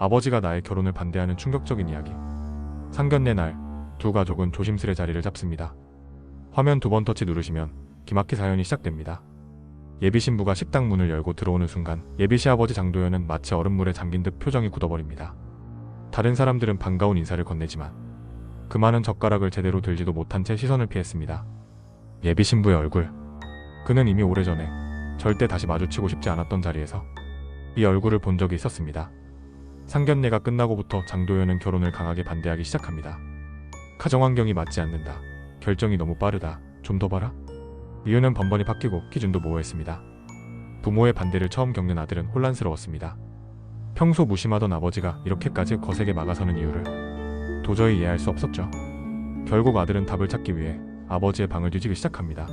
아버지가 나의 결혼을 반대하는 충격적인 이야기. 상견례 날 두 가족은 조심스레 자리를 잡습니다. 화면 두 번 터치 누르시면 기막히 사연이 시작됩니다. 예비 신부가 식당 문을 열고 들어오는 순간 예비 시아버지 장도연은 마치 얼음물에 잠긴 듯 표정이 굳어버립니다. 다른 사람들은 반가운 인사를 건네지만 그 많은 젓가락을 제대로 들지도 못한 채 시선을 피했습니다. 예비 신부의 얼굴. 그는 이미 오래전에 절대 다시 마주치고 싶지 않았던 자리에서 이 얼굴을 본 적이 있었습니다. 상견례가 끝나고부터 장도연은 결혼을 강하게 반대하기 시작합니다. 가정 환경이 맞지 않는다. 결정이 너무 빠르다. 좀 더 봐라. 이유는 번번이 바뀌고 기준도 모호했습니다. 부모의 반대를 처음 겪는 아들은 혼란스러웠습니다. 평소 무심하던 아버지가 이렇게까지 거세게 막아서는 이유를 도저히 이해할 수 없었죠. 결국 아들은 답을 찾기 위해 아버지의 방을 뒤지기 시작합니다.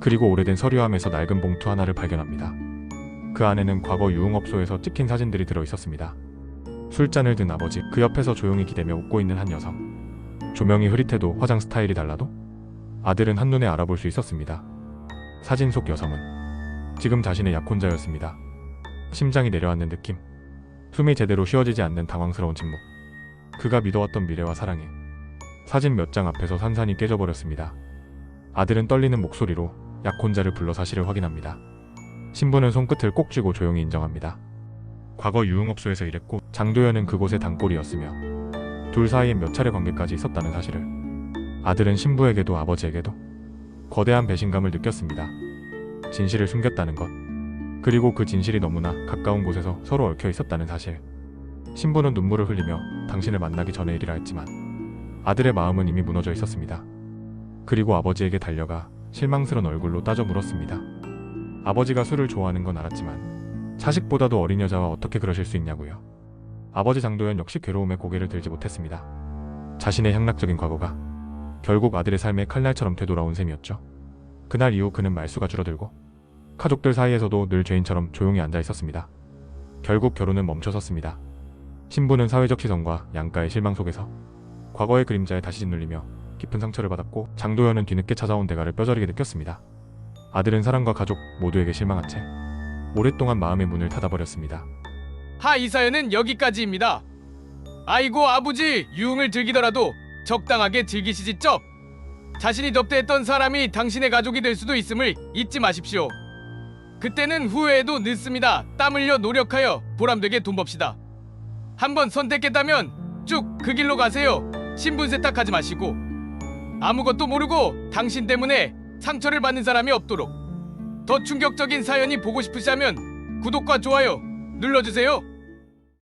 그리고 오래된 서류함에서 낡은 봉투 하나를 발견합니다. 그 안에는 과거 유흥업소에서 찍힌 사진들이 들어 있었습니다. 술잔을 든 아버지, 그 옆에서 조용히 기대며 웃고 있는 한 여성. 조명이 흐릿해도 화장 스타일이 달라도 아들은 한눈에 알아볼 수 있었습니다. 사진 속 여성은 지금 자신의 약혼자였습니다. 심장이 내려앉는 느낌. 숨이 제대로 쉬어지지 않는 당황스러운 침묵. 그가 믿어왔던 미래와 사랑에 사진 몇 장 앞에서 산산이 깨져버렸습니다. 아들은 떨리는 목소리로 약혼자를 불러 사실을 확인합니다. 신부는 손끝을 꼭 쥐고 조용히 인정합니다. 과거 유흥업소에서 일했고 장도연은 그곳의 단골이었으며 둘 사이엔 몇 차례 관계까지 있었다는 사실을 아들은 신부에게도 아버지에게도 거대한 배신감을 느꼈습니다. 진실을 숨겼다는 것 그리고 그 진실이 너무나 가까운 곳에서 서로 얽혀 있었다는 사실 신부는 눈물을 흘리며 당신을 만나기 전에 일이라 했지만 아들의 마음은 이미 무너져 있었습니다. 그리고 아버지에게 달려가 실망스런 얼굴로 따져 물었습니다. 아버지가 술을 좋아하는 건 알았지만 자식보다도 어린 여자와 어떻게 그러실 수 있냐고요. 아버지 장도연 역시 괴로움에 고개를 들지 못했습니다. 자신의 향락적인 과거가 결국 아들의 삶에 칼날처럼 되돌아온 셈이었죠. 그날 이후 그는 말수가 줄어들고 가족들 사이에서도 늘 죄인처럼 조용히 앉아 있었습니다. 결국 결혼은 멈춰섰습니다. 신부는 사회적 시선과 양가의 실망 속에서 과거의 그림자에 다시 짓눌리며 깊은 상처를 받았고 장도연은 뒤늦게 찾아온 대가를 뼈저리게 느꼈습니다. 아들은 사랑과 가족 모두에게 실망한 채 오랫동안 마음의 문을 닫아버렸습니다. 하 이 사연은 여기까지입니다. 아이고 아버지 유흥을 즐기더라도 적당하게 즐기시지 쩝. 자신이 덥대했던 사람이 당신의 가족이 될 수도 있음을 잊지 마십시오. 그때는 후회해도 늦습니다. 땀 흘려 노력하여 보람되게 돈 법시다. 한번 선택했다면 쭉 그 길로 가세요. 신분 세탁하지 마시고 아무것도 모르고 당신 때문에 상처를 받는 사람이 없도록 더 충격적인 사연이 보고 싶으시다면 구독과 좋아요 눌러주세요.